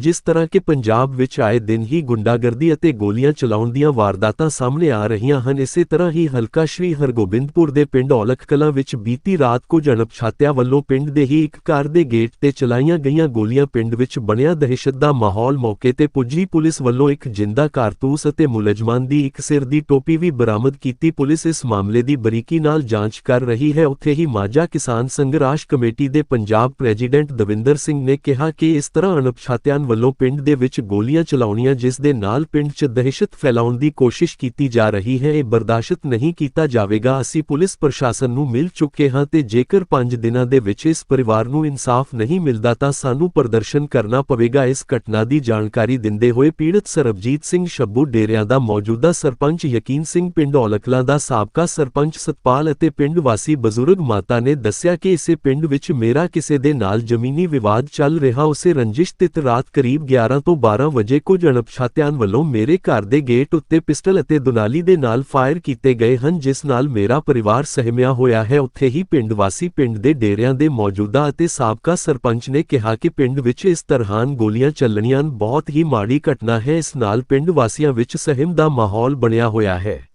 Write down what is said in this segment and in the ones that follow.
ਜਿਸ ਤਰ੍ਹਾਂ ਕਿ ਪੰਜਾਬ ਵਿੱਚ ਆਏ ਦਿਨ ਹੀ ਗੁੰਡਾਗਰਦੀ ਅਤੇ ਗੋਲੀਆਂ ਚਲਾਉਣ ਦੀਆਂ ਵਾਰਦਾਤਾਂ ਸਾਹਮਣੇ ਆ ਰਹੀਆਂ ਹਨ, ਇਸੇ ਤਰ੍ਹਾਂ ਹੀ ਹਲਕਾ ਸ਼੍ਰੀ ਹਰਗੋਬਿੰਦਪੁਰ ਦੇ ਪਿੰਡ ਔਲਖ ਕਲਾਂ ਵਿੱਚ ਬੀਤੀ ਰਾਤ ਕੁਝ ਅਣਪਛਾਤਿਆਂ ਵੱਲੋਂ ਪਿੰਡ ਦੇ ਹੀ ਇੱਕ ਘਰ ਦੇ ਗੇਟ ਤੇ ਚਲਾਈਆਂ ਗਈਆਂ ਗੋਲੀਆਂ ਪਿੰਡ ਵਿੱਚ ਬਣਿਆ ਦਹਿਸ਼ਤ ਦਾ ਮਾਹੌਲ ਮੌਕੇ ਤੇ ਪੁੱਜੀ ਪੁਲਿਸ ਵੱਲੋਂ ਇੱਕ ਜਿੰਦਾ ਕਾਰਤੂਸ ਅਤੇ ਮੁਲਜ਼ਮਾਨ ਦੀ ਇੱਕ ਸਿਰ ਦੀ ਟੋਪੀ ਵੀ ਬਰਾਮਦ ਕੀਤੀ। ਪੁਲਿਸ ਇਸ ਮਾਮਲੇ ਦੀ ਬਰੀਕੀ ਨਾਲ ਜਾਂਚ ਕਰ ਰਹੀ ਹੈ। ਉੱਥੇ ਹੀ ਮਾਝਾ ਕਿਸਾਨ ਸੰਘਰਸ਼ ਕਮੇਟੀ ਦੇ ਪੰਜਾਬ ਪ੍ਰੈਜ਼ੀਡੈਂਟ ਦਵਿੰਦਰ ਸਿੰਘ ਨੇ ਕਿਹਾ ਕਿ ਇਸ ਤਰ੍ਹਾਂ ਅਣਪਛਾਤਿਆਂ ਵੱਲੋਂ ਪਿੰਡ ਦੇ ਵਿੱਚ ਗੋਲੀਆਂ ਚਲਾਉਣੀਆਂ, ਜਿਸ ਦੇ ਨਾਲ ਪਿੰਡ 'ਚ ਦਹਿਸ਼ਤ ਫੈਲਾਉਣ ਦੀ ਕੋਸ਼ਿਸ਼ ਕੀਤੀ ਜਾ ਰਹੀ ਹੈ, ਇਹ ਬਰਦਾਸ਼ਤ ਨਹੀਂ ਕੀਤਾ ਜਾਵੇਗਾ। ਅਸੀਂ ਪੁਲਿਸ ਪ੍ਰਸ਼ਾਸਨ ਨੂੰ ਮਿਲ ਚੁੱਕੇ ਹਾਂ ਤੇ ਜੇਕਰ 5 ਦਿਨਾਂ ਦੇ ਵਿੱਚ ਇਸ ਪਰਿਵਾਰ ਨੂੰ ਇਨਸਾਫ ਨਹੀਂ ਮਿਲਦਾ ਤਾਂ ਸਾਨੂੰ ਪ੍ਰਦਰਸ਼ਨ ਕਰਨਾ ਪਵੇਗਾ। ਇਸ ਘਟਨਾ ਦੀ ਜਾਣਕਾਰੀ ਦਿੰਦੇ ਹੋਏ ਪੀੜਤ ਸਰਬਜੀਤ ਸਿੰਘ ਸ਼ੱਬੂ ਡੇਰਿਆਂ ਦਾ ਮੌਜੂਦਾ ਸਰਪੰਚ ਯਕੀਨ ਸਿੰਘ ਪਿੰਡ ਔਲਕਲਾ ਦਾ ਸਾਬਕਾ ਸਰਪੰਚ ਸਤਪਾਲ ਅਤੇ ਪਿੰਡ ਵਾਸੀ ਬਜ਼ੁਰਗ ਮਾਤਾ ਨੇ ਦੱਸਿਆ ਕਿ ਇਸੇ ਪਿੰਡ ਵਿੱਚ ਮੇਰਾ ਕਿਸੇ ਦੇ ਨਾਲ ਜ਼ਮੀਨੀ ਵਿਵਾਦ ਚੱਲ ਰਿਹਾ, ਉਸੇ ਰੰਜਿਸ਼ ਤੇ ਰਾਤ ਕਰੀਬ 11 ਤੋਂ 12 ਵਜੇ ਕੁਝ ਅਣਪਛਾਤਿਆਂ ਵੱਲੋਂ ਮੇਰੇ ਘਰ ਦੇ ਗੇਟ ਉੱਤੇ ਪਿਸਟਲ ਅਤੇ ਦੁਨਾਲੀ ਦੇ ਨਾਲ ਫਾਇਰ ਕੀਤੇ ਗਏ ਹਨ, ਜਿਸ ਨਾਲ ਮੇਰਾ ਪਰਿਵਾਰ ਸਹਿਮਿਆ ਹੋਇਆ ਹੈ। ਉੱਥੇ ਹੀ ਪਿੰਡ ਵਾਸੀ ਪਿੰਡ ਦੇ ਡੇਰਿਆਂ ਦੇ ਮੌਜੂਦਾ ਅਤੇ ਸਾਬਕਾ ਸਰਪੰਚ ਨੇ ਕਿਹਾ ਕਿ ਪਿੰਡ ਵਿੱਚ ਇਸ ਤਰ੍ਹਾਂ ਗੋਲੀਆਂ ਚੱਲਣੀਆਂ ਬਹੁਤ ਹੀ ਮਾੜੀ ਘਟਨਾ ਹੈ। ਇਸ ਨਾਲ ਪਿੰਡ ਵਾਸੀਆਂ ਵਿੱਚ ਸਹਿਮ ਦਾ ਮਾਹੌਲ ਬਣਿਆ ਹੋਇਆ ਹੈ।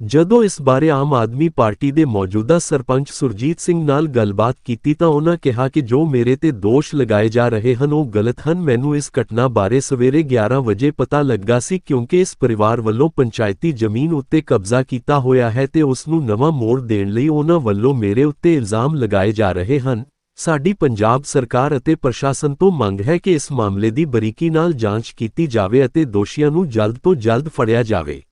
ਜਦੋਂ ਇਸ ਬਾਰੇ ਆਮ ਆਦਮੀ ਪਾਰਟੀ ਦੇ ਮੌਜੂਦਾ ਸਰਪੰਚ ਸੁਰਜੀਤ ਸਿੰਘ ਨਾਲ ਗੱਲਬਾਤ ਕੀਤੀ ਤਾਂ ਉਹਨਾਂ ਕਿਹਾ ਕਿ ਜੋ ਮੇਰੇ ਤੇ ਦੋਸ਼ ਲਗਾਏ ਜਾ ਰਹੇ ਹਨ ਉਹ ਗਲਤ ਹਨ। ਮੈਨੂੰ ਇਸ ਘਟਨਾ ਬਾਰੇ ਸਵੇਰੇ 11 ਵਜੇ ਪਤਾ ਲੱਗਾ ਸੀ ਕਿਉਂਕਿ ਇਸ ਪਰਿਵਾਰ ਵੱਲੋਂ ਪੰਚਾਇਤੀ ਜ਼ਮੀਨ ਉੱਤੇ ਕਬਜ਼ਾ ਕੀਤਾ ਹੋਇਆ ਹੈ ਤੇ ਉਸ ਨੂੰ ਨਵਾਂ ਮੋੜ ਦੇਣ ਲਈ ਉਹਨਾਂ ਵੱਲੋਂ ਮੇਰੇ ਉੱਤੇ ਇਲਜ਼ਾਮ ਲਗਾਏ ਜਾ ਰਹੇ ਹਨ। ਸਾਡੀ ਪੰਜਾਬ ਸਰਕਾਰ ਅਤੇ ਪ੍ਰਸ਼ਾਸਨ ਤੋਂ ਮੰਗ ਹੈ ਕਿ ਇਸ ਮਾਮਲੇ ਦੀ ਬਰੀਕੀ ਨਾਲ ਜਾਂਚ ਕੀਤੀ ਜਾਵੇ ਅਤੇ ਦੋਸ਼ੀਆਂ ਨੂੰ ਜਲਦ ਤੋਂ ਜਲਦ ਫੜਿਆ ਜਾਵੇ।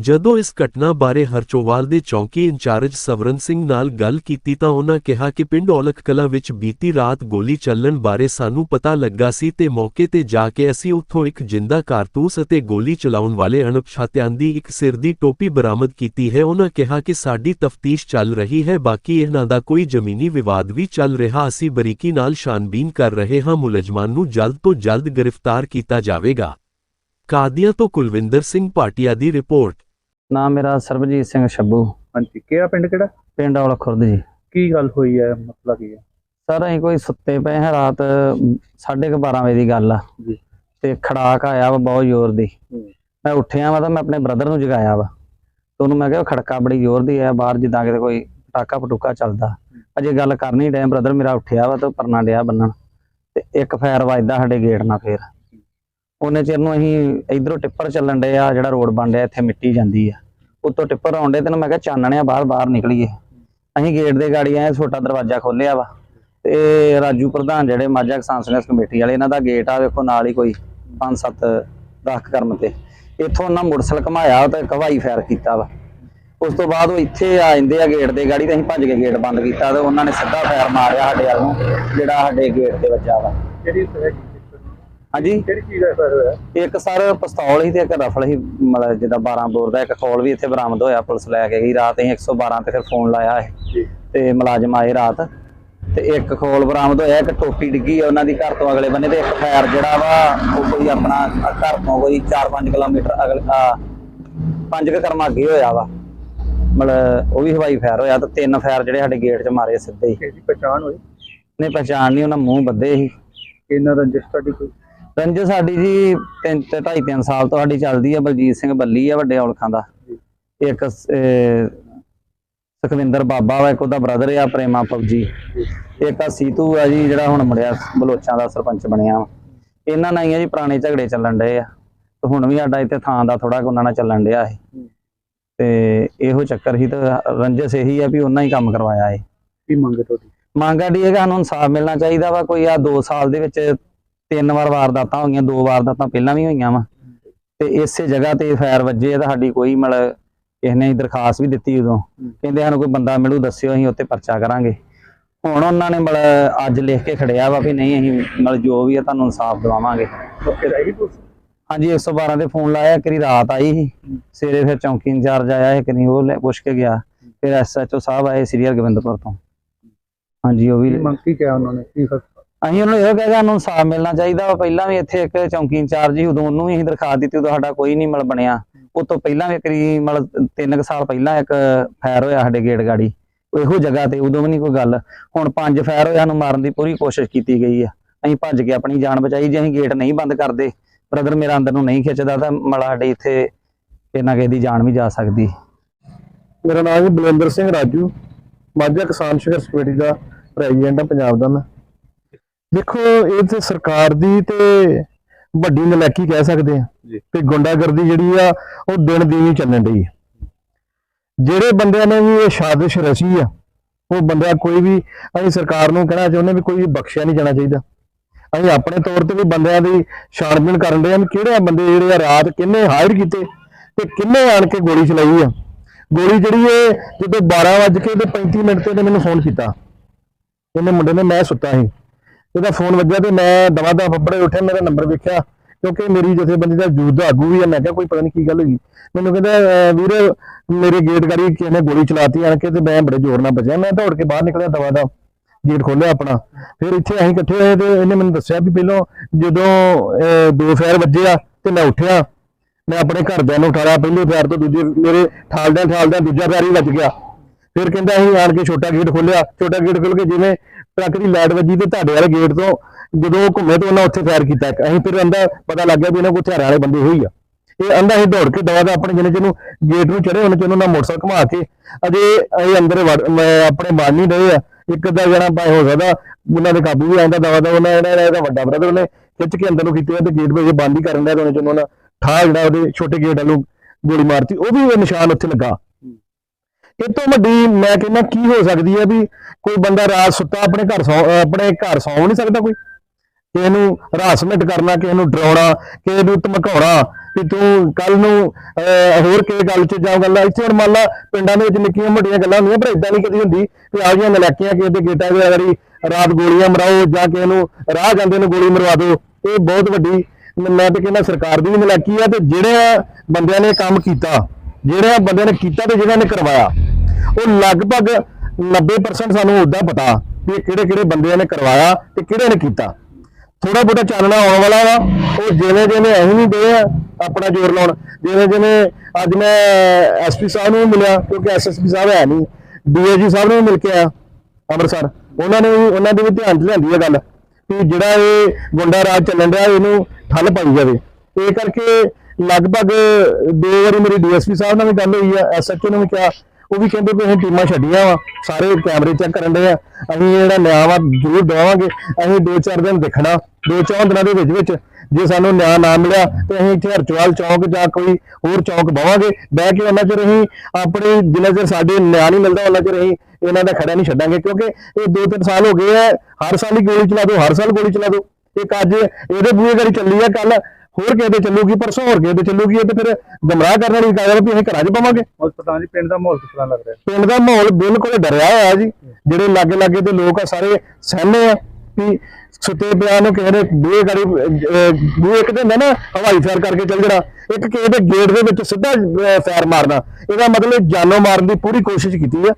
ਜਦੋਂ ਇਸ ਘਟਨਾ ਬਾਰੇ ਹਰਚੋਵਾਲ ਦੇ ਚੌਂਕੀ ਇੰਚਾਰਜ ਸਵਰਨ ਸਿੰਘ ਨਾਲ ਗੱਲ ਕੀਤੀ ਤਾਂ ਉਹਨਾਂ ਕਿਹਾ ਕਿ ਪਿੰਡ ਔਲਖ ਕਲਾਂ ਵਿੱਚ ਬੀਤੀ ਰਾਤ ਗੋਲੀ ਚੱਲਣ ਬਾਰੇ ਸਾਨੂੰ ਪਤਾ ਲੱਗਾ ਸੀ ਤੇ ਮੌਕੇ ਤੇ ਜਾ ਕੇ ਅਸੀਂ ਉੱਥੋਂ ਇੱਕ ਜਿੰਦਾ ਕਾਰਤੂਸ ਅਤੇ ਗੋਲੀ ਚਲਾਉਣ ਵਾਲੇ ਅਣਪਛਾਤਿਆਂ ਦੀ ਇੱਕ ਸਿਰ ਦੀ ਟੋਪੀ ਬਰਾਮਦ ਕੀਤੀ ਹੈ। ਉਹਨਾਂ ਕਿਹਾ ਕਿ ਸਾਡੀ ਤਫਤੀਸ਼ ਚੱਲ ਰਹੀ ਹੈ, ਬਾਕੀ ਇਹਨਾਂ ਦਾ ਕੋਈ ਜ਼ਮੀਨੀ ਵਿਵਾਦ ਵੀ ਚੱਲ ਰਿਹਾ। ਅਸੀਂ ਬਰੀਕੀ ਨਾਲ ਛਾਨਬੀਨ ਕਰ ਰਹੇ ਹਾਂ। ਮੁਲਜ਼ਮਾਨ ਨੂੰ ਜਲਦ ਤੋਂ ਜਲਦ ਗ੍ਰਿਫਤਾਰ ਕੀਤਾ ਜਾਵੇਗਾ। ਕਾਦੀਆਂ ਤੋਂ ਕੁਲਵਿੰਦਰ ਸਿੰਘ ਭਾਟੀਆ ਦੀ ਰਿਪੋਰਟ। ਨਾਮ ਮੇਰਾ ਸਰਬਜੀਤ ਸਿੰਘ ਸ਼ੱਬੂ ਹਾਂਜੀ ਕਿਹੜਾ ਪਿੰਡ ਕਿਹੜਾ? ਪਿੰਡ ਔਲ ਖੁਰਦ ਜੀ। ਕੀ ਗੱਲ ਹੋਈ ਹੈ? ਮਸਲਾ ਕੀ ਹੈ? ਸਰ ਅਸੀਂ ਕੋਈ ਸੁੱਤੇ ਪਏ ਹਾਂ ਰਾਤ 12:30 ਵਜੇ ਦੀ ਗੱਲ ਆ। ਜੀ। ਤੇ ਖੜਾਕ ਆਇਆ ਵਾ ਬਹੁਤ ਜ਼ੋਰ ਦੀ। ਮੈਂ ਉੱਠਿਆ ਵਾ ਤਾਂ ਮੈਂ ਆਪਣੇ ਬ੍ਰਦਰ ਨੂੰ ਜਗਾਇਆ ਵਾ। ਤੇ ਉਹਨੂੰ ਮੈਂ ਕਿਹਾ ਖੜਕਾ ਬੜੀ ਜ਼ੋਰ ਦੀ ਆ ਬਾਹਰ ਜਿੱਦਾਂ ਕਿਤੇ ਕੋਈ ਪਟਾਕਾ ਪਟੂਕਾ ਚੱਲਦਾ। ਅਜੇ ਗੱਲ ਕਰਨੀ ਡਿਆ ਬ੍ਰਦਰ ਮੇਰਾ ਉੱਠਿਆ ਵਾ ਤੇ ਪਰਨਾ ਡਿਆ ਬੰਨਣ। ਤੇ ਇੱਕ ਫਾਇਰ ਵੱਜਦਾ ਸਾਡੇ ਗੇਟ ਨਾਲ ਫੇਰ। ਉਹਨੇ ਚਿਰ ਨੂੰ ਅਸੀਂ ਇਧਰੋਂ ਟਿੱਪਰ ਚੱਲਣ ਡਿਆ ਆ, ਜਿਹੜਾ ਰੋਡ ਬਣ ਡਿਆ ਇੱਥੇ ਮਿੱਟੀ ਜਾਂਦੀ ਆ। ਉੱਤੋਂ ਟਿੱਪਰ ਆਉਂਦੇ ਤੈਨੂੰ ਮੈਂ ਕਿਹਾ ਚਾਨਣਿਆ ਬਾਹਰ ਬਾਹਰ ਨਿਕਲੀਏ। ਅਸੀਂ ਗੇਟ ਦੇ ਗਾੜੀ ਆਏ, ਛੋਟਾ ਦਰਵਾਜ਼ਾ ਖੋਲਿਆ ਵਾ। ਤੇ ਰਾਜੂ ਪ੍ਰਧਾਨ ਜਿਹੜੇ ਮਾਝਾ ਕਿਸਾਨ ਸੰਘਰਸ਼ ਕਮੇਟੀ ਵਾਲੇ, ਇਹਨਾਂ ਦਾ ਗੇਟ ਆ, ਵੇਖੋ ਨਾਲ ਹੀ ਕੋਈ 5-7 10 ਕਰਮ ਤੇ। ਇੱਥੋਂ ਉਹਨਾਂ ਮੁਰਸਲ ਘਮਾਇਆ ਤੇ ਇੱਕ ਹਵਾਈ ਫਾਇਰ ਕੀਤਾ ਵਾ। ਉਸ ਤੋਂ ਬਾਅਦ ਉਹ ਇੱਥੇ ਆ ਜਾਂਦੇ ਆ ਗੇਟ ਦੇ ਗਾੜੀ ਤੇ ਅਸੀਂ ਭੱਜ ਕੇ ਗੇਟ ਬੰਦ ਕੀਤਾ ਤੇ ਉਹਨਾਂ ਨੇ ਸਿੱਧਾ ਫਾਇਰ ਮਾਰਿਆ ਸਾਡੇ ਵੱਲ ਨੂੰ, ਜਿਹੜਾ ਸਾਡੇ ਗੇਟ ਤੇ ਵੱਜਾ ਵਾ। ਕਿਹੜੀ ਹਾਂਜੀ। ਕਿਹੜੀ ਚੀਜ਼ ਦਾ ਫਰ ਹੋਇਆ? ਇੱਕ ਸਰ ਪਿਸਤੌਲ ਸੀ ਤੇ ਇੱਕ ਰਫਲ ਸੀ ਮਤਲਬ ਜਿੱਦਾਂ 12 ਬੋਰ ਦਾ ਇੱਕ ਖੋਲ ਵੀ ਇੱਥੇ ਬਰਾਮਦ ਹੋਇਆ ਪੁਲਿਸ ਲੈ ਕੇ ਗਈ ਰਾਤ ਅਸੀਂ 112 ਤੇ ਫਿਰ ਫੋਨ ਲਾਇਆ ਹੈ ਜੀ। ਤੇ ਮੁਲਾਜ਼ਮ ਆਏ ਰਾਤ ਤੇ ਇੱਕ ਖੋਲ ਬਰਾਮਦ ਹੋਇਆ ਇੱਕ ਟੋਪੀ ਡਿੱਗੀ ਉਹਨਾਂ ਦੀ ਘਰ ਤੋਂ ਅਗਲੇ ਬੰਨੇ ਤੇ ਇੱਕ ਫਾਇਰ ਜਿਹੜਾ ਵਾ ਉਹ ਕੋਈ ਆਪਣਾ ਘਰ ਤੋਂ ਕੋਈ 4-5 ਕਿਲੋਮੀਟਰ ਅਗਲ ਆ ਪੰਜ ਕੁ ਕਰਮ ਅੱਗੇ ਹੋਇਆ ਵਾ। ਮਤਲਬ ਉਹ ਵੀ ਹਵਾਈ ਫਾਇਰ ਹੋਇਆ ਤੇ ਤਿੰਨ ਫਾਇਰ ਜਿਹੜੇ ਸਾਡੇ ਗੇਟ 'ਚ ਮਾਰੇ ਸਿੱਧੇ ਹੀ। ਦੀ ਪਛਾਣ ਹੋਈ? ਨਹੀਂ ਪਛਾਣ ਨਹੀਂ ਉਹਨਾਂ ਮੂੰਹ ਬੱਧੇ ਸੀ ਇਹਨਾਂ ਦਾ ਰਜਿਸਟਰ ਕੋਈ? ਰੰਜ ਸਾਡੀ ਜੀ ਤਿੰਨ ਤੇ ਢਾਈ ਤਿੰਨ ਸਾਲ ਤੋਂ ਸਾਡੀ ਚੱਲਦੀ ਆ ਬਲਜੀਤ ਸਿੰਘ ਬੱਲੀ ਆ ਵੱਡੇ ਔਲਖਾਂ ਦਾ। ਇੱਕ ਸੁਖਵਿੰਦਰ ਬਾਬਾ ਵਾ ਇੱਕ ਉਹਦਾ ਬ੍ਰਦਰ ਆ ਪ੍ਰੇਮਾ ਫੌਜੀ। ਇੱਕ ਆ ਸੀਤੂ ਆ ਜੀ ਜਿਹੜਾ ਹੁਣ ਮੁੰਡਿਆ ਬਲੋਚਾਂ ਦਾ ਸਰਪੰਚ ਬਣਿਆ ਇਹਨਾਂ ਨਾਲ ਹੀ ਆ ਜੀ ਪੁਰਾਣੇ ਝਗੜੇ ਚੱਲਣ ਡਏ ਆ। ਤੇ ਹੁਣ ਵੀ ਸਾਡਾ ਇੱਥੇ ਥਾਂ ਦਾ ਥੋੜਾ ਉਹਨਾਂ ਨਾਲ ਚੱਲਣ ਡਿਆ ਇਹ ਤੇ ਇਹੋ ਚੱਕਰ ਹੀ ਤਾਂ ਰੰਜਸ ਇਹੀ ਆ ਵੀ ਉਹਨਾਂ ਹੀ ਕੰਮ ਕਰਵਾਇਆ ਏ ਕੀ ਮੰਗੇ ਤੁਹਾਡੀ? ਮੰਗ ਸਾਡੀ ਇਹ ਕਿ ਸਾਨੂੰ ਇਨਸਾਫ ਮਿਲਣਾ ਚਾਹੀਦਾ ਵਾ। ਕੋਈ ਆ 2 ਸਾਲ ਦੇ ਵਿੱਚ ਤਿੰਨ ਵਾਰ ਵਾਰਦਾਤਾਂ ਹੋਈਆਂ, ਦੋ ਵਾਰਦਾਤਾਂ ਪਹਿਲਾਂ ਵੀ ਹੋਈਆਂ ਵਾ। ਤੇ ਇਸੇ ਜਗ੍ਹਾ ਤੇ ਫਾਇਰ ਵੱਜੇ ਤਾਂ ਸਾਡੀ ਕੋਈ ਮਤਲਬ ਕਿਸੇ ਨੇ ਦਰਖਾਸਤ ਵੀ ਦਿੱਤੀ ਉਦੋਂ। ਕਹਿੰਦੇ ਸਾਨੂੰ ਕੋਈ ਬੰਦਾ ਮਿਲੂ, ਦੱਸਿਓ ਅਸੀਂ ਉੱਤੇ ਪਰਚਾ ਕਰਾਂਗੇ। ਹੁਣ ਉਹਨਾਂ ਨੇ ਮਤਲਬ ਅੱਜ ਲਿਖ ਕੇ ਖੜਿਆ ਵਾ ਵੀ ਨਹੀਂ, ਅਸੀਂ ਮਤਲਬ ਜੋ ਵੀ ਆ ਤੁਹਾਨੂੰ ਇਨਸਾਫ ਦਿਵਾਵਾਂਗੇ। ਮੌਕੇ ਰਹੀ ਪੁਲਿਸ ਹਾਂਜੀ 112 ਤੇ ਫੋਨ ਲਾਇਆ ਕਰੀ ਰਾਤ ਆਈ ਸੀ। ਸਵੇਰੇ ਫਿਰ ਚੌਂਕੀ ਇੰਚਾਰਜ ਆਇਆ, ਇੱਕ ਨਹੀਂ ਉਹ ਪੁੱਛ ਕੇ ਗਿਆ। ਫਿਰ ਐਸਐਚਓ ਸਾਹਿਬ ਆਏ ਸ੍ਰੀ ਹਰਗੋਬਿੰਦਪੁਰ ਤੋਂ। ਹਾਂਜੀ, ਉਹ ਵੀ ਕੀ ਮੰਗ ਕੀ ਕਿਹਾ ਉਹਨਾਂ ਨੇ? ਕੀ ਅਸੀਂ ਉਹਨੂੰ ਇਹ ਕਹਿ ਸਾਨੂੰ ਇਨਸਾਫ ਮਿਲਣਾ ਚਾਹੀਦਾ ਵਾ। ਪਹਿਲਾਂ ਵੀ ਇੱਥੇ ਇੱਕ ਚੌਂਕੀ ਇੰਚਾਰਜ ਸੀ, ਉਦੋਂ ਉਹਨੂੰ ਵੀ ਅਸੀਂ ਦਰਖਾਸਤ ਦਿੱਤੀ, ਉਦੋਂ ਸਾਡਾ ਕੋਈ ਨਹੀਂ ਮਤਲਬ ਬਣਿਆ। ਉਹ ਤੋਂ ਪਹਿਲਾਂ ਵੀ ਇੱਕ ਮਤਲਬ ਤਿੰਨ ਸਾਲ ਪਹਿਲਾਂ ਇੱਕ ਫਾਇਰ ਹੋਇਆ ਸਾਡੇ ਗੇਟ ਗਾੜੀ। ਇਹੋ ਜਗ੍ਹਾ ਤੇ, ਉਦੋਂ ਵੀ ਨਹੀਂ ਕੋਈ ਗੱਲ। ਹੁਣ ਪੰਜ ਫਾਇਰ ਹੋਇਆ ਨੂੰ ਮਾਰਨ ਦੀ ਪੂਰੀ ਕੋਸ਼ਿਸ਼ ਕੀਤੀ ਗਈ ਆ। ਅਸੀਂ ਭੱਜ ਕੇ ਆਪਣੀ ਜਾਨ ਬਚਾਈ ਜੇ ਅਸੀਂ ਗੇਟ ਨਹੀਂ ਬੰਦ ਕਰਦੇ। ਬ੍ਰਦਰ ਮੇਰਾ ਅੰਦਰ ਨੂੰ ਨਹੀਂ ਖਿੱਚਦਾ ਤਾਂ ਮਲਾ ਸਾਡੇ ਇੱਥੇ ਕਿੰਨਾ ਕਿਸੇ ਦੀ ਜਾਨ ਵੀ ਜਾ ਸਕਦੀ। ਮੇਰਾ ਨਾਮ ਹੈ ਬਲਵਿੰਦਰ ਸਿੰਘ ਰਾਜੂ। ਮਾਝਾ ਕਿਸਾਨ ਸੰਘਰਸ਼ ਕਮੇਟੀ ਦਾ ਪ੍ਰੈਜ਼ੀਡੈਂਟ ਹਾਂ ਪੰਜਾਬ ਦਾ ਮੈਂ। ਦੇਖੋ ਇਹ ਤੇ ਸਰਕਾਰ ਦੀ ਤੇ ਵੱਡੀ ਨਲਾਇਕੀ ਕਹਿ ਸਕਦੇ ਆ। ਤੇ ਗੁੰਡਾਗਰਦੀ ਜਿਹੜੀ ਆ ਉਹ ਦਿਨ ਦੀ ਹੀ ਚੱਲਣ ਹੈ। ਜਿਹੜੇ ਬੰਦਿਆਂ ਨੇ ਵੀ ਇਹ ਸਾਜ਼ਿਸ਼ ਰਚੀ ਆ ਉਹ ਬੰਦਾ ਕੋਈ ਵੀ ਅਸੀਂ ਸਰਕਾਰ ਨੂੰ ਕਹਿਣਾ ਚਾਹੁੰਦੇ ਵੀ ਕੋਈ ਬਖਸ਼ਿਆ ਨਹੀਂ ਜਾਣਾ ਚਾਹੀਦਾ। ਅਸੀਂ ਆਪਣੇ ਤੌਰ ਤੇ ਵੀ ਬੰਦਿਆਂ ਦੀ ਛਾਣਬੀਣ ਕਰਨ ਦੇ ਆ ਕਿਹੜੇ ਬੰਦੇ ਜਿਹੜੇ ਆ ਰਾਤ ਕਿੰਨੇ ਹਾਇਰ ਕੀਤੇ ਤੇ ਕਿੰਨੇ ਆਣ ਕੇ ਗੋਲੀ ਚਲਾਈ ਆ। ਗੋਲੀ ਜਿਹੜੀ ਇਹ ਜਦੋਂ 12 ਵਜੇ ਕੇ ਤੇ 35 ਮਿੰਟ ਤੇ ਮੈਨੂੰ ਫੋਨ ਕੀਤਾ। ਇਹਨੇ ਮੁੰਡੇ ਨੇ ਮੈਂ ਸੁੱਤਾ ਸੀ। ਇਹਦਾ ਫੋਨ ਵੱਜਿਆ ਤੇ ਮੈਂ ਦਵਾ ਦਾ ਫੱਬੜੇ ਉੱਠਿਆ ਮੇਰਾ ਨੰਬਰ ਵੇਖਿਆ ਕਿਉਂਕਿ ਮੇਰੀ ਜਥੇਬੰਦੀ ਦਾ ਯੂਥ ਦਾ ਆਗੂ ਵੀ ਆ ਮੈਂ ਕਿਹਾ ਕੋਈ ਪਤਾ ਨਹੀਂ ਕੀ ਗੱਲ ਹੋਈ। ਮੈਨੂੰ ਕਹਿੰਦਾ ਵੀਰ ਮੇਰੇ ਗੇਟ ਗਾੜੀ ਕਿਸੇ ਨੇ ਗੋਲੀ ਚਲਾਤੀ ਆਣ ਕੇ ਤੇ ਮੈਂ ਬੜੇ ਜ਼ੋਰ ਨਾਲ ਬਚਿਆ ਮੈਂ ਦੌੜ ਕੇ ਬਾਹਰ ਨਿਕਲਿਆ ਦਵਾ ਦਾ ਗੇਟ ਖੋਲਿਆ ਆਪਣਾ। ਫਿਰ ਇੱਥੇ ਅਸੀਂ ਇਕੱਠੇ ਹੋਏ ਤੇ ਇਹਨੇ ਮੈਨੂੰ ਦੱਸਿਆ ਵੀ ਪਹਿਲਾਂ ਜਦੋਂ ਅਹ, ਦੋ ਫੇਰ ਵੱਜਿਆ ਤੇ ਮੈਂ ਉੱਠਿਆ। ਮੈਂ ਆਪਣੇ ਘਰਦਿਆਂ ਨੂੰ ਉਠਾਇਆ ਪਹਿਲੇ ਪੈਰ ਤੋਂ ਦੂਜੇ ਮੇਰੇ ਠਾਲਦਿਆਂ ਠਾਲਦਿਆਂ ਦੂਜਾ ਪੈਰ ਹੀ ਵੱਜ ਗਿਆ। ਫਿਰ ਕਹਿੰਦਾ ਅਸੀਂ ਆਣ ਕੇ ਛੋਟਾ ਗੇਟ ਖੋਲਿਆ ਛੋਟਾ ਗੇਟ ਖੋਲ ਕੇ ਜਿਵੇਂ ਟਰੱਕ ਦੀ ਲਾਈਟ ਵੱਜੀ ਤੇ ਤੁਹਾਡੇ ਵਾਲੇ ਗੇਟ ਤੋਂ ਜਦੋਂ ਉਹ ਘੁੰਮੇ ਤੇ ਉਹਨਾਂ ਉੱਥੇ ਫਾਇਰ ਕੀਤਾ ਅਸੀਂ ਫਿਰ ਅੰਦਾ ਪਤਾ ਲੱਗ ਗਿਆ ਵੀ ਇਹਨਾਂ ਕੋਲ ਹਥਿਆਰਾਂ ਵਾਲੇ ਬੰਦੇ ਹੋਈ ਆ। ਇਹ ਅੰਦਾ ਹੀ ਦੌੜ ਕੇ ਦਵਾ ਦਾ ਆਪਣੇ ਜਿਹਨੇ ਜਿਹਨੂੰ ਗੇਟ ਨੂੰ ਚੜੇ ਉਹਨੇ ਜਿਹਨੂੰ ਨਾ ਮੋਟਰਸਾਈਕਲ ਘੁਮਾ ਕੇ ਅਜੇ ਇਹ ਅੰਦਰ ਵੜ- ਮੈਂ ਆਪਣੇ ਮਾਰ ਨਹੀਂ ਰਹੇ ਆ। ਇੱਕ ਅੱਧਾ ਜਣਾ ਪਾਏ ਹੋ ਸਕਦਾ, ਉਹਨਾਂ ਦੇ ਕਾਬੂ ਵੀ ਆਉਂਦਾ ਦਵਾ ਦਾ ਉਹਨਾਂ ਜਿਹੜਾ ਇਹਦਾ ਵੱਡਾ ਬ੍ਰਦਰ ਉਹਨੇ ਖਿੱਚ ਕੇ ਅੰਦਰ ਨੂੰ ਕੀਤੀ ਤੇ ਗੇਟ ਵੇ ਬੰਦ ਹੀ ਕਰਨ ਦਾ ਉਹਨੇ ਜਿਹਨੂੰ ਨਾ ਠਾ ਜਿਹੜਾ ਉਹਦੇ ਛੋਟੇ ਗੇਟ ਵੱਲੋਂ ਗੋਲੀ ਮਾਰਤੀ, ਉਹ ਵੀ ਨਿਸ਼ਾਨ ਉੱਥੇ ਲੱਗਾ। ਇਹ ਤੋਂ ਵੱਡੀ ਮੈਂ ਕਹਿੰਦਾ ਕੀ ਹੋ ਸਕਦੀ ਹੈ ਵੀ ਕੋਈ ਬੰਦਾ ਰਾਤ ਸੁੱਤਾ ਆਪਣੇ ਘਰ ਸੌ ਆਪਣੇ ਘਰ ਸੌਂ ਨਹੀਂ ਸਕਦਾ ਕੋਈ। ਕਿਸੇ ਨੂੰ ਹਰਾਸਮੈਂਟ ਕਰਨਾ, ਕਿਸੇ ਨੂੰ ਡਰਾਉਣਾ, ਕਿਸੇ ਨੂੰ ਧਮਕਾਉਣਾ ਕਿ ਤੂੰ ਕੱਲ ਨੂੰ ਹੋਰ ਕਿਸੇ ਗੱਲ 'ਚ ਜਾ ਗੱਲ, ਇੱਥੇ ਹੁਣ ਮੰਨ ਲਾ ਪਿੰਡਾਂ ਦੇ ਵਿੱਚ ਨਿੱਕੀਆਂ ਮੋਟੀਆਂ ਗੱਲਾਂ ਹੁੰਦੀਆਂ, ਪਰ ਇਦਾਂ ਨਹੀਂ ਕਦੀ ਹੁੰਦੀ ਕਿ ਆ ਜੀਆਂ ਨਲਾਕੀਆਂ, ਕਿਸੇ ਦੇ ਗੇਟਾਂ ਦੇ ਅਗਰੀ ਰਾਤ ਗੋਲੀਆਂ ਮਰਾਓ ਜਾਂ ਕਿਸੇ ਨੂੰ ਰਾਹ ਜਾਂਦੇ ਨੂੰ ਗੋਲੀ ਮਰਵਾ ਦਿਓ। ਇਹ ਬਹੁਤ ਵੱਡੀ, ਮੈਂ ਤਾਂ ਕਹਿੰਦਾ ਸਰਕਾਰ ਦੀ ਵੀ ਨਲਾਕੀ ਆ ਤੇ ਜਿਹੜੇ ਬੰਦਿਆਂ ਨੇ ਕੰਮ ਕੀਤਾ ਜਿਹੜੇ ਬੰਦਿਆਂ ਨੇ ਕੀਤਾ ਤੇ ਜਿਹਨਾਂ ਨੇ ਕਰਵਾਇਆ, ਉਹ ਲਗਭਗ 90% ਸਾਨੂੰ ਉਦਾਂ ਪਤਾ ਵੀ ਕਿਹੜੇ ਕਿਹੜੇ ਬੰਦਿਆਂ ਨੇ ਕਰਵਾਇਆ ਤੇ ਕਿਹੜੇ ਨੇ ਕੀਤਾ। ਥੋੜਾ ਬਹੁਤਾ ਚਾਨਣਾ ਆਉਣ ਵਾਲਾ ਵਾ, ਉਹ ਜਿਵੇਂ ਜਿਵੇਂ ਅਸੀਂ ਵੀ ਦੇ ਆਪਣਾ ਜ਼ੋਰ ਲਾਉਣ, ਜਿਵੇਂ ਜਿਵੇਂ ਅੱਜ ਮੈਂ ਐਸਪੀ ਸਾਹਿਬ ਨੂੰ ਵੀ ਮਿਲਿਆ, ਕਿਉਂਕਿ ਐਸਐਸਪੀ ਸਾਹਿਬ ਹੈ ਨਹੀਂ ਡੀਏਜੀ ਸਾਹਿਬ ਨੂੰ ਵੀ ਮਿਲ ਕੇ ਆ ਅੰਮ੍ਰਿਤਸਰ, ਉਹਨਾਂ ਨੇ ਵੀ, ਉਹਨਾਂ ਦੇ ਵੀ ਧਿਆਨ 'ਚ ਲਿਆਂਦੀ ਹੈ ਗੱਲ ਕਿ ਜਿਹੜਾ ਇਹ ਗੁੰਡਾ ਰਾਜ ਚੱਲਣ ਡਿਆ, ਇਹਨੂੰ ਠੱਲ ਪਾਈ ਜਾਵੇ। ਇਹ ਕਰਕੇ ਲਗਭਗ ਦੋ ਵਾਰੀ ਮੇਰੀ ਡੀਐਸਪੀ ਸਾਹਿਬ ਨਾਲ ਵੀ ਗੱਲ ਹੋਈ ਆ ਐਸਐਚਓ ਨੂੰ ਵੀ ਕਿਹਾ। ਉਹ ਵੀ ਕਹਿੰਦੇ ਵੀ ਅਸੀਂ ਟੀਮਾਂ ਛੱਡੀਆਂ ਵਾ, ਸਾਰੇ ਕੈਮਰੇ ਚੈੱਕ ਕਰਨ ਦੇ ਆ। ਅਸੀਂ ਜਿਹੜਾ ਨਿਆਂ ਵਾ ਜ਼ਰੂਰ ਦਵਾਵਾਂਗੇ ਅਸੀਂ ਦੋ ਚਾਰ ਦਿਨ ਦੇਖਣਾ, ਦੋ ਚਾਰ ਦਿਨਾਂ ਦੇ ਵਿੱਚ ਵਿੱਚ ਜੇ ਸਾਨੂੰ ਨਿਆਂ ਨਾ ਮਿਲਿਆ ਤੇ ਅਸੀਂ ਇੱਥੇ ਹਰਚਵਾਲ ਚੌਂਕ ਜਾਂ ਕੋਈ ਹੋਰ ਚੌਂਕ ਬਵਾਂਗੇ। ਬਹਿ ਕੇ ਉਹਨਾਂ ਚਿਰ ਅਸੀਂ ਆਪਣੇ ਜਿੰਨਾ ਚਿਰ ਸਾਡੇ ਨਿਆਂ ਨਹੀਂ ਮਿਲਦਾ, ਉਹਨਾਂ ਚਿਰ ਅਸੀਂ ਇਹਨਾਂ ਦਾ ਖੜਾ ਨਹੀਂ ਛੱਡਾਂਗੇ। ਕਿਉਂਕਿ ਇਹ ਦੋ ਤਿੰਨ ਸਾਲ ਹੋ ਗਏ ਆ, ਹਰ ਸਾਲ ਹੀ ਗੋਲੀ ਚਲਾ ਦੋ ਹਰ ਸਾਲ ਗੋਲੀ ਚਲਾ ਦਿਓ। ਇੱਕ ਅੱਜ ਇਹਦੇ ਬੂਹੇ ਗਾੜੀ ਚੱਲੀ ਆ ਕੱਲ ਹੋਰ ਕਿਸੇ ਦੇ ਚੱਲੂਗੀ ਪਰਸੋਂ ਹੋਰ ਕਿਸੇ ਦੇ ਚੱਲੂਗੀ ਇਹ ਤੇ ਫਿਰ ਗਮਰਾਹ ਕਰਨ ਵਾਲੀ ਗੱਲ ਵੀ ਅਸੀਂ ਘਰਾਂ 'ਚ ਪਾਵਾਂਗੇ। ਉਸ ਪਤਾ ਨਹੀਂ ਪਿੰਡ ਦਾ ਮਾਹੌਲ ਕਿਸ ਤਰ੍ਹਾਂ ਲੱਗ ਰਿਹਾ? ਪਿੰਡ ਦਾ ਮਾਹੌਲ ਬਿਲਕੁਲ ਡਰਿਆ ਹੋਇਆ ਜੀ। ਜਿਹੜੇ ਲਾਗੇ ਲਾਗੇ ਦੇ ਲੋਕ ਆ ਸਾਰੇ ਸਹਿਮੇ ਆ ਵੀ ਸੁੱਤੇ ਪਿਆ ਨੂੰ ਕਿਸੇ ਨੇ ਬੂਹੇ ਬੂਹੇ ਇੱਕ ਹੁੰਦਾ ਨਾ ਹਵਾਈ ਫਾਇਰ ਕਰਕੇ ਚੱਲ ਜਣਾ। ਇੱਕ ਕਿਸੇ ਦੇ ਗੇਟ ਦੇ ਵਿੱਚ ਸਿੱਧਾ ਫਾਇਰ ਮਾਰਨਾ। ਇਹਦਾ ਮਤਲਬ ਜਾਨੋਂ ਮਾਰਨ ਦੀ ਪੂਰੀ ਕੋਸ਼ਿਸ਼ ਕੀਤੀ ਆ।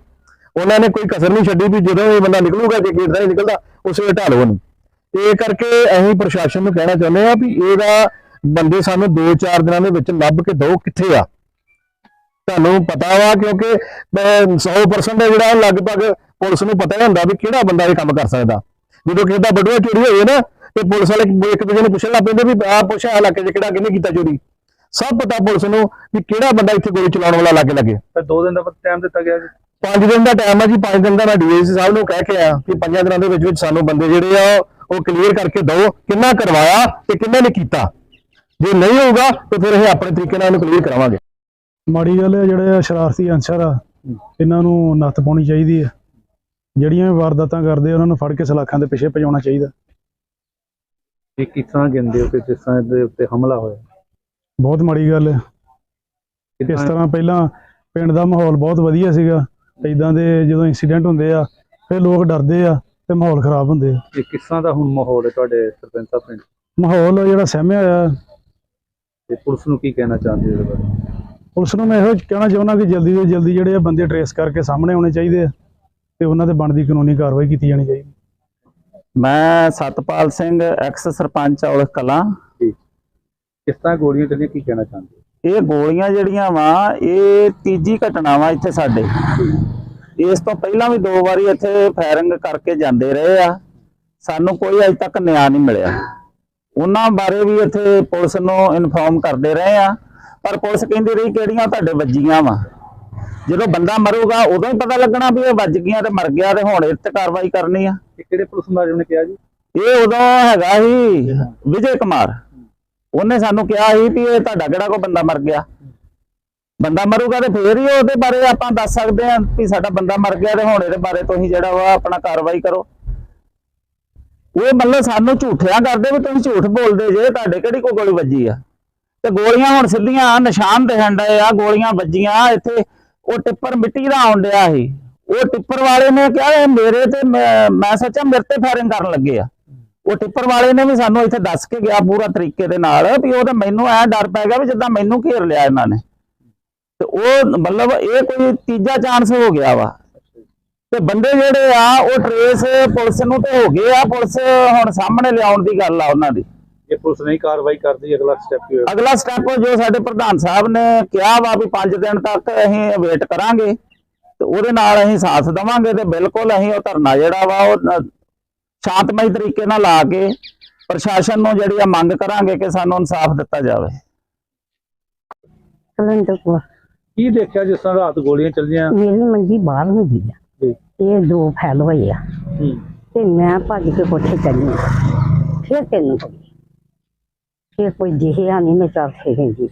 ਉਹਨਾਂ ਨੇ ਕੋਈ ਕਸਰ ਨਹੀਂ ਛੱਡੀ ਵੀ ਜਦੋਂ ਇਹ ਬੰਦਾ ਨਿਕਲੂਗਾ ਜੇ ਗੇਟ ਦਾ ਨਹੀਂ ਨਿਕਲਦਾ ਉਸੇ ਢਾਲੋ ਉਹਨੂੰ। ਇਹ ਕਰਕੇ ਅਸੀਂ ਪ੍ਰਸ਼ਾਸਨ ਨੂੰ ਕਹਿਣਾ ਚਾਹੁੰਦੇ ਆ ਵੀ ਇਹਦਾ ਬੰਦੇ ਸਾਨੂੰ 2-4 ਦਿਨਾਂ ਦੇ ਵਿੱਚ ਲੱਭ ਕੇ ਦਿਓ ਕਿੱਥੇ ਆ। ਤੁਹਾਨੂੰ ਪਤਾ ਵਾ ਕਿਉਂਕਿ ਅਹ, 100% ਜਿਹੜਾ ਲਗਭਗ ਪੁਲਿਸ ਨੂੰ ਪਤਾ ਹੀ ਹੁੰਦਾ ਵੀ ਕਿਹੜਾ ਬੰਦਾ ਇਹ ਕੰਮ ਕਰ ਸਕਦਾ। ਜਦੋਂ ਕਿਸੇ ਦਾ ਬਟੂਆ ਚੋਰੀ ਹੋਏ ਨਾ ਤੇ ਪੁਲਿਸ ਵਾਲੇ ਇੱਕ ਦੂਜੇ ਨੂੰ ਪੁੱਛਣ ਲੱਗ ਪੈਂਦੇ ਵੀ ਆਹ ਪੁੱਛ ਆ ਇਲਾਕੇ 'ਚ ਕਿਹੜਾ ਕਿਹਨੇ ਕੀਤਾ ਚੋਰੀ। ਸਭ ਪਤਾ ਪੁਲਿਸ ਨੂੰ ਵੀ ਕਿਹੜਾ ਬੰਦਾ ਇੱਥੇ ਗੋਲੀ ਚਲਾਉਣ ਵਾਲਾ ਲੱਗੇ ਲੱਗੇ। ਤੇ ਦੋ ਦਿਨ ਦਾ ਟਾਈਮ ਦਿੱਤਾ ਗਿਆ ਜੀ। ਪੰਜ ਦਿਨ ਦਾ ਟਾਈਮ ਆ ਜੀ ਪੰਜ ਦਿਨ ਦਾ ਮੈਂ ਡੀਏਸੀ ਸਾਹਿਬ ਨੂੰ ਕਹਿ ਕੇ ਆਇਆ ਕਿ ਪੰਜਾਂ ਦਿਨਾਂ ਦੇ ਵਿੱਚ ਵਿੱਚ ਸਾਨੂੰ ਬੰਦੇ ਜਿਹੜੇ ਆ ਉਹ ਕਲੀਅਰ ਕਰਕੇ ਦਿਓ ਕਿੰਨਾ ਕਰਵਾਇਆ ਤੇ ਕਿੰਨੇ ਨੇ ਕੀਤਾ। ਜੇ ਨਹੀਂ ਹੋਊਗਾ ਤੇ ਫਿਰ ਅਸੀਂ ਆਪਣੇ ਤਰੀਕੇ ਨਾਲ ਕਲੀਅਰ ਕਰਾਵਾਂਗੇ। ਮਾੜੀ ਗੱਲ ਹੈ ਜਿਹੜੇ ਆ ਸ਼ਰਾਰਤੀ ਅਨਸਰ ਆ ਇਹਨਾਂ ਨੂੰ ਨੱਥ ਪਾਉਣੀ ਚਾਹੀਦੀ ਹੈ। ਜਿਹੜੀਆਂ ਵੀ ਵਾਰਦਾਤਾਂ ਕਰਦੇ ਆ, ਉਹਨਾਂ ਨੂੰ ਫੜ ਕੇ ਸਲਾਖਾਂ ਦੇ ਪਿੱਛੇ ਭਜਾਉਣਾ ਚਾਹੀਦਾ। ਇਹ ਕਿਸ ਗਿਣਦੇ ਹੋ ਕਿ ਜਿਸ ਤਰ੍ਹਾਂ ਦੇ ਉੱਤੇ ਹਮਲਾ ਹੋਇਆ? ਬਹੁਤ ਮਾੜੀ ਗੱਲ ਹੈ। ਇਸ ਤਰ੍ਹਾਂ ਪਹਿਲਾਂ ਪਿੰਡ ਦਾ ਮਾਹੌਲ ਬਹੁਤ ਵਧੀਆ ਸੀਗਾ। ਇਦਾਂ ਦੇ ਜਦੋਂ ਇਨਸੀਡੈਂਟ ਹੁੰਦੇ ਆ ਫਿਰ ਲੋਕ ਡਰਦੇ ਆ ਤੇ ਮਾਹੌਲ ਖਰਾਬ ਹੁੰਦੇ ਆ। ਇਹ ਕਿਸ ਦਾ ਹੁਣ ਮਾਹੌਲ ਹੈ ਤੁਹਾਡੇ ਸਰਪੰਚ ਸਾਹਿਬ ਪਿੰਡ? ਮਾਹੌਲ ਜਿਹੜਾ ਸਹਿਮਿਆ ਹੋਇਆ ਤੇ ਪੁਲਿਸ ਨੂੰ ਕੀ ਕਹਿਣਾ ਚਾਹੁੰਦੇ ਹੋ ਇਹਦੇ ਬਾਰੇ? ਪੁਲਿਸ ਨੂੰ ਮੈਂ ਇਹੋ ਕਹਿਣਾ ਚਾਹੁੰਦਾ ਕਿ ਜਲਦੀ ਤੋਂ ਜਲਦੀ ਜਿਹੜੇ ਆ ਬੰਦੇ ਟਰੇਸ ਕਰਕੇ ਸਾਹਮਣੇ ਆਉਣੇ ਚਾਹੀਦੇ ਆ ਤੇ ਉਹਨਾਂ ਤੇ ਬਣਦੀ ਕਾਨੂੰਨੀ ਕਾਰਵਾਈ ਕੀਤੀ ਜਾਣੀ ਚਾਹੀਦੀ। ਮੈਂ ਸਤਪਾਲ ਸਿੰਘ ਐਕਸ ਸਰਪੰਚ ਔਲਖ ਕਲਾਂ। ਕਿਸ ਤਰ੍ਹਾਂ ਗੋਲੀਆਂ ਚੱਲੀਆਂ ਕੀ ਕਹਿਣਾ ਚਾਹੁੰਦੇ ਹੋ? ਇਹ ਗੋਲੀਆਂ ਜਿਹੜੀਆਂ ਵਾ ਇਹ ਤੀਜੀ ਘਟਨਾ ਵਾ ਇੱਥੇ ਸਾਡੇ। ਇਸ ਤੋਂ ਪਹਿਲਾਂ ਵੀ ਦੋ ਵਾਰੀ ਇੱਥੇ ਫਾਇਰਿੰਗ ਕਰਕੇ ਜਾਂਦੇ ਰਹੇ ਆ। ਸਾਨੂੰ ਕੋਈ ਅਜੇ ਤੱਕ ਨਿਆਂ ਨਹੀਂ ਮਿਲਿਆ। ਉਹਨਾਂ ਬਾਰੇ ਵੀ ਇੱਥੇ ਪੁਲਿਸ ਨੂੰ ਇਨਫੋਰਮ ਕਰਦੇ ਰਹੇ ਆ। ਪਰ ਪੁਲਿਸ ਕਹਿੰਦੀ ਰਹੀ ਕਿਹੜੀਆਂ ਤੁਹਾਡੇ ਵੱਜੀਆਂ ਵਾ। ਜਦੋਂ ਬੰਦਾ ਮਰੂਗਾ ਉਦੋਂ ਹੀ ਪਤਾ ਲੱਗਣਾ ਵੀ ਇਹ ਵੱਜ ਗਈਆਂ ਤੇ ਮਰ ਗਿਆ ਤੇ ਹੁਣ ਇਹ ਤੇ ਕਾਰਵਾਈ ਕਰਨੀ ਆ। ਕਿਹੜੇ ਪੁਲਿਸ ਮੁਲਾਜ਼ਮ ਨੇ ਕਿਹਾ ਜੀ? ਇਹ ਉਦੋਂ ਹੈਗਾ ਸੀ ਵਿਜੇ ਕੁਮਾਰ। ਉਹਨੇ ਸਾਨੂੰ ਕਿਹਾ ਸੀ ਵੀ ਇਹ ਤੁਹਾਡਾ ਕਿਹੜਾ ਕੋਈ ਬੰਦਾ ਮਰ ਗਿਆ। ਬੰਦਾ ਮਰੂਗਾ ਤੇ ਫੇਰ ਹੀ ਉਹਦੇ ਬਾਰੇ ਆਪਾਂ ਦੱਸ ਸਕਦੇ ਹਾਂ ਵੀ ਸਾਡਾ ਬੰਦਾ ਮਰ ਗਿਆ ਤੇ ਹੁਣ ਇਹਦੇ ਬਾਰੇ ਤੁਸੀਂ ਜਿਹੜਾ ਵਾ ਆਪਣਾ ਕਾਰਵਾਈ ਕਰੋ। ਉਹ ਮਤਲਬ ਸਾਨੂੰ ਝੂਠਿਆਂ ਕਰਦੇ ਵੀ ਤੁਸੀਂ ਝੂਠ ਬੋਲਦੇ ਜੇ, ਤੁਹਾਡੇ ਕਿਹੜੀ ਕੋਈ ਗੋਲੀ ਵੱਜੀ ਆ? ਤੇ ਗੋਲੀਆਂ ਹੁਣ ਸਿੱਧੀਆਂ, ਨਿਸ਼ਾਨ ਦਿਖਣ ਡਏ ਆ, ਗੋਲੀਆਂ ਵੱਜੀਆਂ, ਇੱਥੇ ਉਹ ਟਿੱਪਰ ਮਿੱਟੀ ਦਾ ਆਉਣ ਡਿਆ ਸੀ। ਉਹ ਟਿੱਪਰ ਵਾਲੇ ਨੇ ਕਿਹਾ, ਇਹ ਮੇਰੇ ਤੇ ਮੈਂ ਮੈਂ ਸੋਚਿਆ ਮੇਰੇ ਤੇ ਫਾਇਰਿੰਗ ਕਰਨ ਲੱਗੇ ਆ। ਉਹ ਟਿੱਪਰ ਵਾਲੇ ਨੇ ਵੀ ਸਾਨੂੰ ਇੱਥੇ ਦੱਸ ਕੇ ਗਿਆ ਪੂਰਾ ਤਰੀਕੇ ਦੇ ਨਾਲ ਵੀ ਉਹ ਤਾਂ ਮੈਨੂੰ ਐ ਡਰ ਪੈ ਗਿਆ ਵੀ ਜਿੱਦਾਂ ਮੈਨੂੰ ਘੇਰ ਲਿਆ ਇਹਨਾਂ ਨੇ। ਤੇ ਉਹ ਮਤਲਬ ਇਹ ਕੋਈ ਤੀਜਾ ਚਾਂਸ ਹੋ ਗਿਆ ਵਾ। ਤੇ ਬੰਦੇ ਜਿਹੜੇ ਆ ਉਹ ਟਰੇਸ ਪੁਲਿਸ ਨੂੰ ਤੇ ਹੋ ਗਏ ਆ ਪੁਲਿਸ ਹੁਣ ਸਾਹਮਣੇ ਲਿਆਉਣ ਦੀ ਗੱਲ ਆ ਉਹਨਾਂ ਦੀ। ਇਹ ਪੁਲਿਸ ਨਹੀਂ ਕਾਰਵਾਈ ਕਰਦੀ ਅਗਲਾ ਸਟੈਪ ਕੀ ਹੋਏਗਾ? ਅਗਲਾ ਸਟੈਪ ਜੋ ਸਾਡੇ ਪ੍ਰਧਾਨ ਸਾਹਿਬ ਨੇ ਕਿਹਾ ਵਾ ਵੀ 5 ਦਿਨ ਤੱਕ ਅਸੀਂ ਵੇਟ ਕਰਾਂਗੇ ਤੇ ਉਹਦੇ ਨਾਲ ਅਸੀਂ ਸਾਥ ਦੇਵਾਂਗੇ ਤੇ ਬਿਲਕੁਲ ਅਸੀਂ ਉਹ ਧਰਨਾ ਜਿਹੜਾ ਵਾ ਉਹ ਸ਼ਾਂਤਮਈ ਤਰੀਕੇ ਨਾਲ ਲਾ ਕੇ ਪ੍ਰਸ਼ਾਸਨ ਨੂੰ ਜਿਹੜੀ ਆ ਮੰਗ ਕਰਾਂਗੇ ਕਿ ਸਾਨੂੰ ਇਨਸਾਫ ਦਿੱਤਾ ਜਾਵੇ। ਕਲੰਦਰ ਕੋਲ ਕੀ ਦੇਖਿਆ ਜਿਸ ਤਰ੍ਹਾਂ ਰਾਤ ਗੋਲੀਆਂ ਚੱਲੀਆਂ? ਮੇਰੀ ਮੰਜੀ ਬਾਹਰ ਹੁੰਦੀ ਆ। ਜੀ। ਇਹ ਦੋ ਫੈਲ ਹੋਏ ਆ ਹੂੰ ਤੇ ਮੈਂ ਭੱਜ ਕੇ ਕੋਠੇ ਚੜੀ ਆ। ਫਿਰ ਤੈਨੂੰ ਪਈ ਫਿਰ ਕੋਈ ਦਿਖਿਆ ਨਹੀਂ ਮੈਂ ਚੱਲ ਫੇ ਗਈ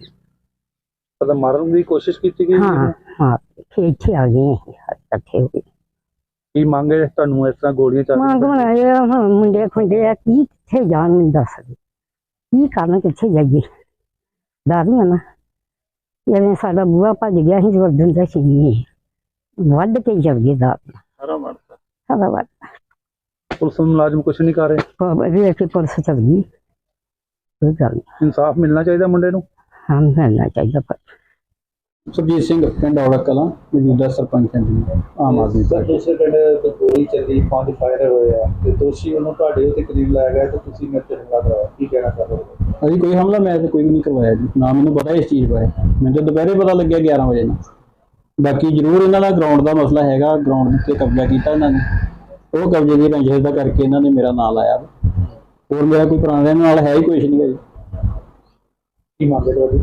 ਪਤਾ ਮਾਰਨ ਦੀ ਕੋਸ਼ਿਸ਼ ਕੀਤੀ ਗਈ ਹਾਂ ਹਾਂ ਫਿਰ ਇੱਥੇ ਆ ਗਏ ਅਸੀਂ ਇਕੱਠੇ ਹੋ ਗਏ ਕੀ ਮੰਗੇ ਤੁਹਾਨੂੰ ਇਸ ਤਰ੍ਹਾਂ ਗੋਲੀਆਂ ਚੱਲ ਮੰਗ ਬਣਾਏ ਹੁਣ ਮੁੰਡੇ ਖੁੰਡੇ ਆ ਕੀ ਕਿੱਥੇ ਜਾਣ ਮੈਨੂੰ ਦੱਸ ਦੇ ਕੀ ਕਰਨ ਕਿੱਥੇ ਜਾਈਏ ਡਰ ਨਹੀਂ ਆ ਨਾ ਜਿਵੇਂ ਸਾਡਾ ਬੂਆ ਭੱਜ ਗਿਆ ਸੀ ਵਰਦਨ ਦਾ ਸੀ ਵੱਢ ਕੇ ਚਲ ਗਏ ਦਾ ਸਾਰਾ ਮਾਰਦਾ ਸਾਡਾ ਵੱਢ ਪੁਲਿਸ ਮੁਲਾਜ਼ਮ ਕੁਝ ਨਹੀਂ ਕਰ ਰਹੇ। ਵੇਖ ਕੇ ਪੁਲਿਸ ਚਲ ਗਈ। ਕੋਈ ਗੱਲ ਨਹੀਂ ਇਨਸਾਫ ਮਿਲਣਾ ਚਾਹੀਦਾ ਮੁੰਡੇ ਨੂੰ? ਹਾਂ ਮਿਲਣਾ ਚਾਹੀਦਾ ਪਰ। ਸੁਰਜੀਤ ਸਿੰਘ ਪਿੰਡ ਔੜਾ ਕਲਾਂ ਮੌਜੂਦਾ ਸਰਪੰਚ ਹਾਂ ਜੀ ਆਮ ਆਦਮੀ ਸਰ ਪਾਰਟੀ। ਦੂਸਰੇ ਪਿੰਡ ਤੋਂ ਗੋਲੀ ਚੱਲੀ ਪੰਜ ਫਾਇਰ ਹੋਏ ਆ ਤੇ ਦੋਸ਼ੀ ਉਹਨੂੰ ਤੁਹਾਡੇ ਉੱਤੇ ਕਰੀਬ ਲਾਇਆ ਗਿਆ ਤੇ ਤੁਸੀਂ ਮੇਰੇ ਤੇ ਹਮਲਾ ਕਰਾਇਆ। ਕੀ ਕਹਿਣਾ ਚਾਹੁੰਦੇ ਹੋ ਅਜੀ ਕੋਈ ਹਮਲਾ ਮੈਂ ਤੇ ਕੋਈ ਨਹੀਂ ਕਰਵਾਇਆ ਜੀ। ਨਾ ਮੈਨੂੰ ਪਤਾ ਇਸ ਚੀਜ਼ ਬਾਰੇ। ਮੈਨੂੰ ਤਾਂ ਦੁਪਹਿਰੇ ਪਤਾ ਲੱਗਿਆ 11 ਵਜੇ ਨੂੰ। ਬਾਕੀ ਜ਼ਰੂਰ ਇਹਨਾਂ ਦਾ ਗਰਾਊਂਡ ਦਾ ਮਸਲਾ ਹੈਗਾ ਗਰਾਊਂਡ ਤੇ ਕਬਜ਼ਾ ਕੀਤਾ ਇਹਨਾਂ ਨੇ। ਉਹ ਕਬਜ਼ੇ ਦੀ ਰੰਜਿਸ਼ ਦਾ ਕਰਕੇ ਇਹਨਾਂ ਨੇ ਮੇਰਾ ਨਾਂ ਲਾਇਆ। ਹੋਰ ਮੇਰਾ ਕੋਈ ਪੁਰਾਣੇ ਨਾਲ ਹੈ ਹੀ ਕੁਛ ਨਹੀਂ ਜੀ ਕੀ ਮੰਗਦੇ ਤੁਹਾਡੀ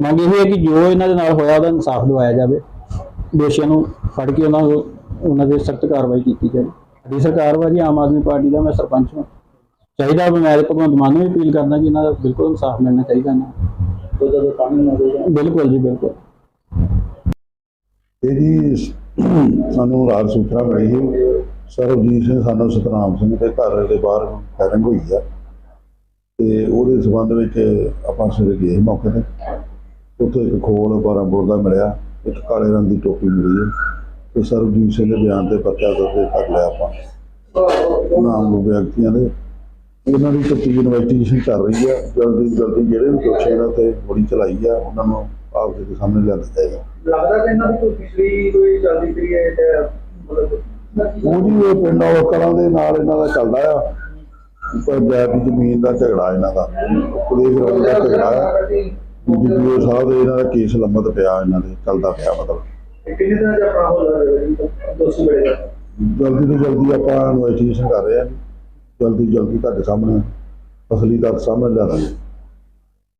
ਮੰਗ ਇਹ ਹੈ ਕਿ ਜੋ ਇਹਨਾਂ ਦੇ ਨਾਲ ਹੋਇਆ ਉਹਦਾ ਇਨਸਾਫ ਦਿਵਾਇਆ ਜਾਵੇ। ਦੋਸ਼ੀਆਂ ਨੂੰ ਫੜ ਕੇ ਉਹਨਾਂ ਨੂੰ ਉਹਨਾਂ ਦੇ ਸਖਤ ਕਾਰਵਾਈ ਕੀਤੀ ਜਾਵੇ। ਸਾਡੀ ਸਰਕਾਰ ਵਾ ਜੀ ਆਮ ਆਦਮੀ ਪਾਰਟੀ ਦਾ ਮੈਂ ਸਰਪੰਚ ਹਾਂ। ਚਾਹੀਦਾ ਮੈਂ ਭਗਵੰਤ ਮਾਨ ਨੂੰ ਵੀ ਅਪੀਲ ਕਰਦਾ ਕਿ ਇਹਨਾਂ ਦਾ ਬਿਲਕੁਲ ਇਨਸਾਫ ਮਿਲਣਾ ਚਾਹੀਦਾ ਨਾ। ਬਿਲਕੁਲ ਜੀ ਬਿਲਕੁਲ। ਇਹਦੀ ਸਾਨੂੰ ਰਾਤ ਸੂਚਨਾ ਮਿਲੀ ਸੀ। ਸਰਬਜੀਤ ਸਿੰਘ ਸਾਨੂੰ ਸਤਨਾਮ ਸਿੰਘ ਦੇ ਘਰ ਦੇ ਬਾਹਰ ਫਾਇਰਿੰਗ ਹੋਈ ਆ। ਤੇ ਉਹਦੇ ਸਬੰਧ ਵਿੱਚ ਆਪਾਂ ਸਵੇਰੇ ਗਏ ਮੌਕੇ ਤੇ। ਉੱਥੇ ਇੱਕ ਖੋਲ 12 ਬੋਰ ਦਾ ਮਿਲਿਆ। ਇੱਕ ਕਾਲੇ ਰੰਗ ਦੀ ਟੋਪੀ ਮਿਲੀ ਹੈ ਤੇ ਸਰਬਜੀਤ ਸਿੰਘ ਦੇ ਬਿਆਨ ਤੇ ਪਰਚਾ ਦਰਜ ਕਰ ਲਿਆ ਆਪਾਂ। ਨਾਮ ਨੂੰ ਵਿਅਕਤੀਆਂ ਦੇ। ਉਹਨਾਂ ਦੀ ਤਫਤੀਸ਼ ਇਨਵੈਸਟੀਗੇਸ਼ਨ ਚੱਲ ਰਹੀ ਆ। ਜਲਦੀ ਤੋਂ ਜਲਦੀ ਜਿਹੜੇ ਵੀ ਦੋਸ਼ੀ ਇਹਨਾਂ ਤੇ ਗੋਲੀ ਚਲਾਈ ਆ, ਉਹਨਾਂ ਨੂੰ ਆਪ ਦੇ ਸਾਹਮਣੇ ਲਿਆਂਦਾ ਜਾਏਗਾ ਲੱਗਦਾ ਕਿ ਇਹਨਾਂ ਦੀ ਕੋਈ ਪਿਛਲੀ ਕੋਈ ਚੱਲਦੀ ਪਈ ਹੈ ਮਤਲਬ ਉਹ ਜੀ ਇਹ ਪਿੰਡ ਉਹ ਕਲਾਂ ਦੇ ਨਾਲ ਇਹਨਾਂ ਦਾ ਚੱਲਦਾ ਆ। ਪੰਜਾਬ ਦੀ ਜ਼ਮੀਨ ਦਾ ਝਗੜਾ ਇਹਨਾਂ ਦਾ। ਪੁਲਿਸ ਰੋਡ ਦਾ ਝਗੜਾ ਆ। ਸਾਹਿਬ ਦੇ ਇਹਨਾਂ ਦਾ ਕੇਸ ਲੰਮਤ ਪਿਆ ਇਹਨਾਂ ਦੇ ਚੱਲਦਾ ਪਿਆ ਮਤਲਬ। ਕਿੰਨੇ ਦਿਨਾਂ ਦਾ ਆਪਣਾ ਹੋ ਜਾਏਗਾ ਦੋਸ਼ੀ ਮਿਲੇਗਾ ਜਲਦੀ ਤੋਂ ਜਲਦੀ ਆਪਾਂ ਇਨਵੈਸਟੀਗੇਸ਼ਨ ਕਰ ਰਹੇ ਹਾਂ ਜਲਦੀ ਜਲਦੀ ਤੁਹਾਡੇ ਸਾਹਮਣੇ ਅਸਲੀ ਤੱਥ ਸਾਹਮਣੇ ਲਿਆਵਾਂਗੇ